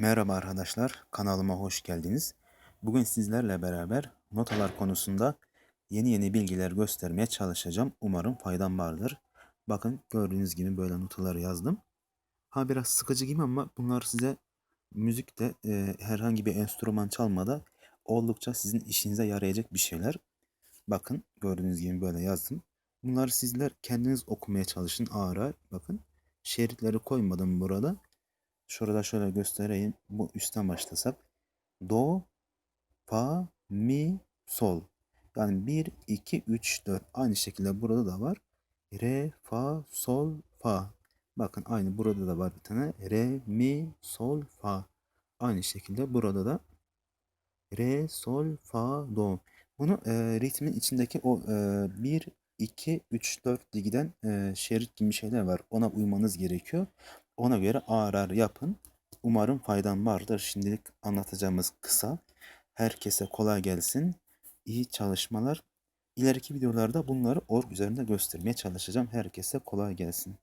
Merhaba arkadaşlar, kanalıma hoş geldiniz. Bugün sizlerle beraber notalar konusunda yeni yeni bilgiler göstermeye çalışacağım. Umarım faydam vardır. Bakın gördüğünüz gibi böyle notaları yazdım. Ha biraz sıkıcı gibi ama bunlar size müzikte e, herhangi bir enstrüman çalmada oldukça sizin işinize yarayacak bir şeyler. Bakın gördüğünüz gibi böyle yazdım. Bunları sizler kendiniz okumaya çalışın ağır ağır. Bakın şeritleri koymadım burada. Şurada şöyle göstereyim. Bu üstten başlasak. Do, fa, mi, sol. Yani 1, 2, 3, 4. Aynı şekilde burada da var. Re, fa, sol, fa. Bakın aynı burada da var bir tane. Re, mi, sol, fa. Aynı şekilde burada da re, sol, fa, do. Bunu e, ritmin içindeki o e, 1, 2, 3, 4 diye giden e, şerit gibi şeyler var. Ona uymanız gerekiyor. Ona göre ağır ağır yapın. Umarım faydan vardır. Şimdilik anlatacağımız kısa. Herkese kolay gelsin. İyi çalışmalar. İleriki videolarda bunları org üzerinde göstermeye çalışacağım. Herkese kolay gelsin.